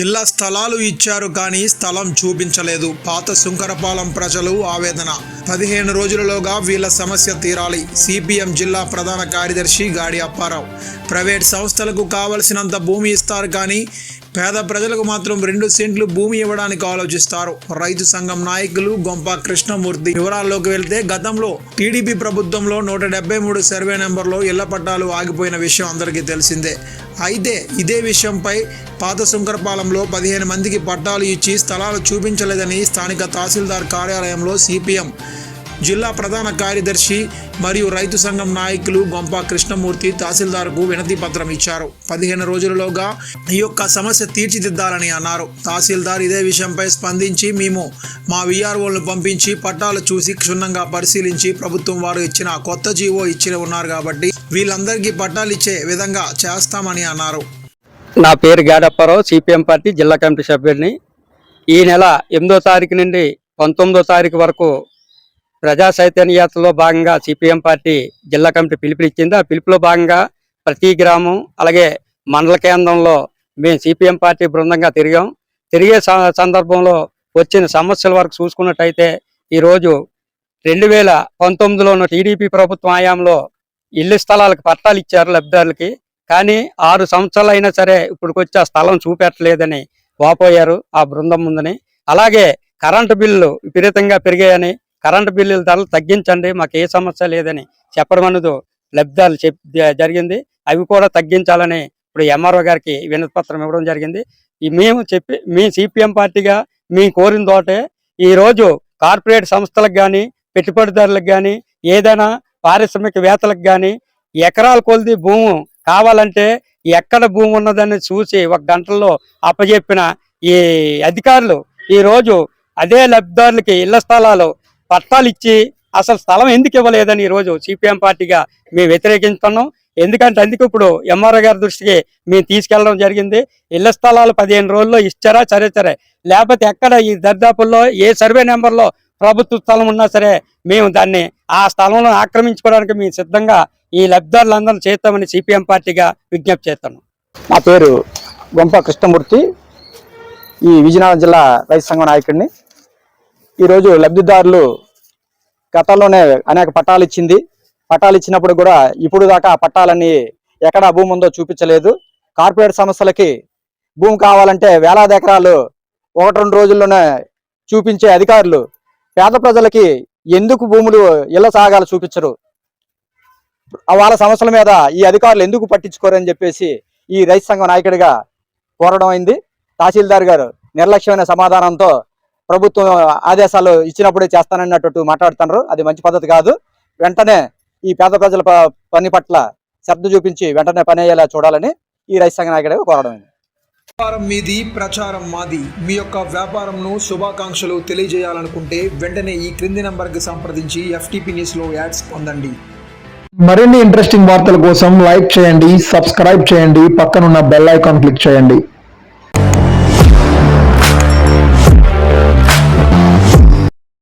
ఇళ్ళ స్థలాలు ఇచ్చారు కానీ స్థలం చూపించలేదు. పాత శుంకరపాలెం ప్రజలు ఆవేదన. పదిహేను రోజులలోగా వీళ్ళ సమస్య తీరాలి. సిపిఎం జిల్లా ప్రధాన కార్యదర్శి గాడి అప్పారావు. ప్రైవేట్ సంస్థలకు కావలసినంత భూమి ఇస్తారు కానీ పేద ప్రజలకు మాత్రం రెండు సెంట్లు భూమి ఇవ్వడానికి ఆలోచిస్తారు. రైతు సంఘం నాయకులు గొంప కృష్ణమూర్తి వివరాల్లోకి వెళ్తే గతంలో టీడీపీ ప్రభుత్వంలో నూట డెబ్బై మూడు సర్వే నెంబర్లో ఇళ్ళ పట్టాలు ఆగిపోయిన విషయం అందరికీ తెలిసిందే. అయితే ఇదే విషయంపై పాత శంకరపాలెంలో పదిహేను మందికి పట్టాలు ఇచ్చి స్థలాలు చూపించలేదని స్థానిక తహసీల్దార్ కార్యాలయంలో సిపిఎం జిల్లా ప్రధాన కార్యదర్శి మరియు రైతు సంఘం నాయకులు గొంప కృష్ణమూర్తి తహసీల్దార్కు వినతి పత్రం ఇచ్చారు. పదిహేను రోజులలోగా ఈ యొక్క సమస్య తీర్చిదిద్దాలని అన్నారు. తహసీల్దార్ ఇదే విషయంపై స్పందించి మేము మా విఆర్ఓలను పంపించి పట్టాలు చూసి క్షుణ్ణంగా పరిశీలించి ప్రభుత్వం వారు ఇచ్చిన కొత్త జీవో ఇచ్చి ఉన్నారు కాబట్టి వీళ్ళందరికీ పట్టాలు ఇచ్చే విధంగా చేస్తామని అన్నారు. నా పేరు గాడప్పారావు సిపిఎం పార్టీ జిల్లా కమిటీ సభ్యుడిని. ఈ నెల ఎనిమిదో తారీఖు నుండి పంతొమ్మిదో తారీఖు వరకు ప్రజా చైతన్య యాత్రలో భాగంగా సిపిఎం పార్టీ జిల్లా కమిటీ పిలుపునిచ్చింది ఆ పిలుపులో భాగంగా ప్రతి గ్రామం అలాగే మండల కేంద్రంలో మేము సిపిఎం పార్టీ బృందంగా తిరిగాం. తిరిగే స- సందర్భంలో వచ్చిన సమస్యల వరకు చూసుకున్నట్టయితే ఈరోజు రెండు వేల పంతొమ్మిదిలోనూ టీడీపీ ప్రభుత్వం హయాంలో ఇల్లు స్థలాలకు పట్టాలు ఇచ్చారు లబ్ధిదారులకి. కానీ ఆరు సంవత్సరాలు అయినా సరే ఇప్పటికొచ్చి ఆ స్థలం చూపెట్టలేదని వాపోయారు ఆ బృందం ముందని. అలాగే కరెంటు బిల్లు విపరీతంగా పెరిగాయని కరెంటు బిల్లుల ధరలు తగ్గించండి మాకు ఏ సమస్య లేదని చెప్పడం అనేది లబ్ధాలు చెప్ జరిగింది. అవి కూడా తగ్గించాలని ఇప్పుడు ఎంఆర్ఓ గారికి వినతి పత్రం ఇవ్వడం జరిగింది. మేము చెప్పి మీ సిపిఎం పార్టీగా మీ కోరిన తోటే ఈరోజు కార్పొరేట్ సంస్థలకు కానీ పెట్టుబడిదారులకు కానీ ఏదైనా పారిశ్రామికవేత్తలకు కానీ ఎకరాల కొలిది భూము కావాలంటే ఎక్కడ భూమి ఉన్నదని చూసి ఒక గంటల్లో అప్పజెప్పిన ఈ అధికారులు ఈ రోజు అదే లబ్ధిదారులకి ఇళ్ళ స్థలాలు పట్టాలు ఇచ్చి అసలు స్థలం ఎందుకు ఇవ్వలేదని ఈ రోజు సిపిఎం పార్టీగా మేము వ్యతిరేకిస్తున్నాం. ఎందుకంటే అందుకు ఇప్పుడు ఎంఆర్ఓ గారి దృష్టికి మేము తీసుకెళ్ళడం జరిగింది. ఇళ్ళ స్థలాలు పదిహేను రోజుల్లో ఇచ్చారా? సరే సరే. లేకపోతే ఎక్కడ ఈ దర్దాపుల్లో ఏ సర్వే నెంబర్లో ప్రభుత్వ స్థలం ఉన్నా సరే మేము దాన్ని ఆ స్థలంలో ఆక్రమించుకోవడానికి మేము సిద్ధంగా ఈ లబ్ధిదారులందరూ చేస్తామని సిపిఎం పార్టీగా విజ్ఞప్తి చేస్తాను నా పేరు గొంప కృష్ణమూర్తి. ఈ విజయనగరం జిల్లా రైతు సంఘం నాయకుడిని. ఈరోజు లబ్ధిదారులు గతంలోనే అనేక పట్టాలు ఇచ్చింది. పట్టాలు ఇచ్చినప్పుడు కూడా ఇప్పుడు దాకా పట్టాలన్నీ ఎక్కడ భూమి ఉందో చూపించలేదు. కార్పొరేట్ సంస్థలకి భూమి కావాలంటే వేలాది ఎకరాలు ఒకటి రెండు రోజుల్లోనే చూపించే అధికారులు పేద ప్రజలకి ఎందుకు భూములు ఇళ్ళ సాగాలు చూపించరు? వాళ్ళ సమస్యల మీద ఈ అధికారులు ఎందుకు పట్టించుకోరని చెప్పేసి ఈ రైతు సంఘం నాయకుడిగా కోరడం అయింది. తహసీల్దార్ గారు నిర్లక్ష్యమైన సమాధానంతో ప్రభుత్వం ఆదేశాలు ఇచ్చినప్పుడే చేస్తానన్నట్టు మాట్లాడుతున్నారు. అది మంచి పద్ధతి కాదు. వెంటనే ఈ పేద ప్రజల ప- పని పట్ల శ్రద్ధ చూపించి వెంటనే పని అయ్యేలా చూడాలని ఈ రైతు సంఘ నాయకుడిగా కోరడం వ్యాపారం మీది ప్రచారం మాది. మీ యొక్క వ్యాపారంను శుభాకాంక్షలు తెలియజేయాలనుకుంటే వెంటనే ఈ క్రింది నంబర్కి సంప్రదించి ఎఫ్టీపీ న్యూస్లో యాడ్స్ పొందండి. మరిన్ని ఇంట్రెస్టింగ్ వార్తల కోసం లైక్ చేయండి సబ్స్క్రైబ్ చేయండి పక్కనున్న బెల్ ఐకాన్ క్లిక్ చేయండి.